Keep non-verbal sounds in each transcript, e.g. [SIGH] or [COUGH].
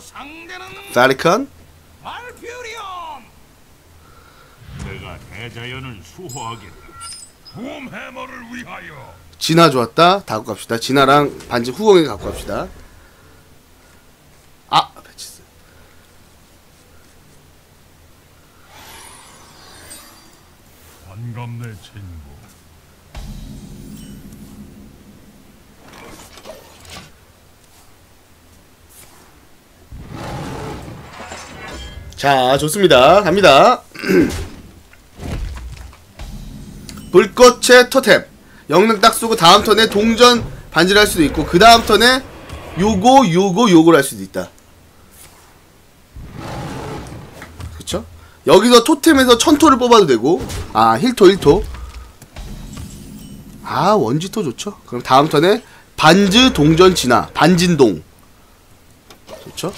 상대는 알퓨리온. 내가 대자연을 수호하겠다. 붐 해머를 위하여. 진화 좋았다 다 갖고 갑시다 진화랑 반지 후공에 갖고 갑시다 아 배치스 반갑네 친구. 자 좋습니다. 갑니다. [CLEARS THROAT] 불꽃의 토템. 영능 딱 쏘고 다음 턴에 동전 반지를 할 수도 있고 그 다음 턴에 요거 요거 요거를 할 수도 있다. 그쵸? 여기서 토템에서 천토를 뽑아도 되고 아 힐토 힐토. 아 원지토 좋죠? 그럼 다음 턴에 반즈 동전 진화 반진동. 좋죠?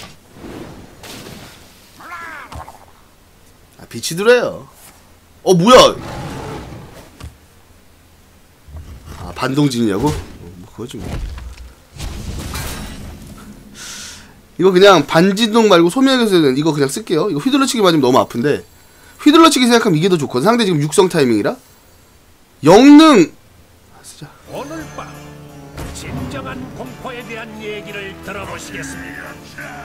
아, 빛이 들어요. 어, 뭐야? 아, 반동진이냐고? 어, 뭐, 그거지 뭐. 이거 그냥 반진동 말고 소멸에서는 이거 그냥 쓸게요. 이거 휘둘러치기 맞으면 너무 아픈데. 휘둘러치기 생각하면 이게 더 좋거든. 상대 지금 육성 타이밍이라. 영능! 아, 쓰자. 오늘 밤 진정한 공포에 대한 얘기를 들어보시겠습니다.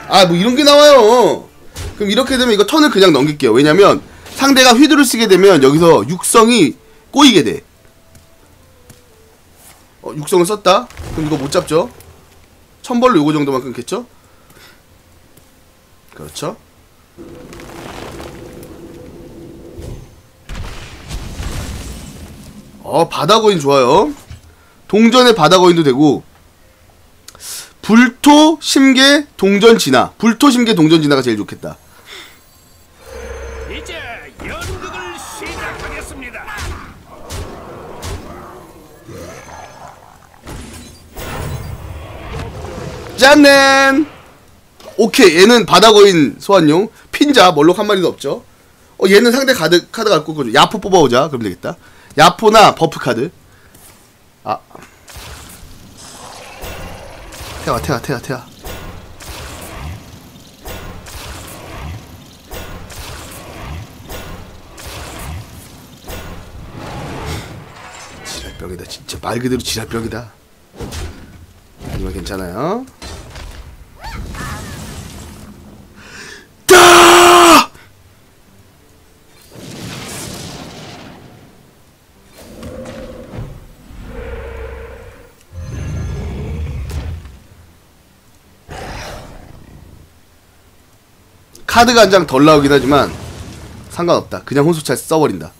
아, 뭐 이런 게 나와요. 그럼 이렇게 되면 이거 턴을 그냥 넘길게요. 왜냐면 상대가 휘두를 쓰게 되면 여기서 육성이 꼬이게 돼. 어, 육성을 썼다? 그럼 이거 못 잡죠? 천벌로 요거 정도만 끊겠죠? 그렇죠? 어, 바다거인 좋아요. 동전의 바다거인도 되고, 불토, 심계, 동전 진화. 불토, 심계, 동전 진화가 제일 좋겠다. 짠넨! 오케이, 얘는 바다거인 소환용. 핀자, 멀록 한 마리도 없죠. 어, 얘는 상대 카드, 카드 갖고 거죠. 야포 뽑아오자. 그럼 되겠다. 야포나 버프 카드. 아. 태아, 태아, 태아, 태아. 지랄병이다. 진짜 말 그대로 지랄병이다. 하지만 괜찮아요. 카드가 한 장 덜 나오긴 하지만 상관없다. 그냥 혼수차 써버린다.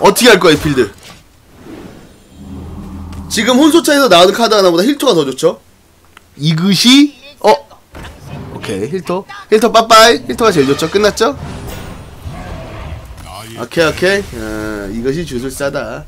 어떻게 할 거야, 이 필드? 지금 혼소차에서 나오는 카드 하나보다 힐토가 더 좋죠? 이것이, 어? 오케이, 힐토. 힐토 빠빠이. 힐토가 제일 좋죠? 끝났죠? 오케이, 오케이. 어, 이것이 주술사다.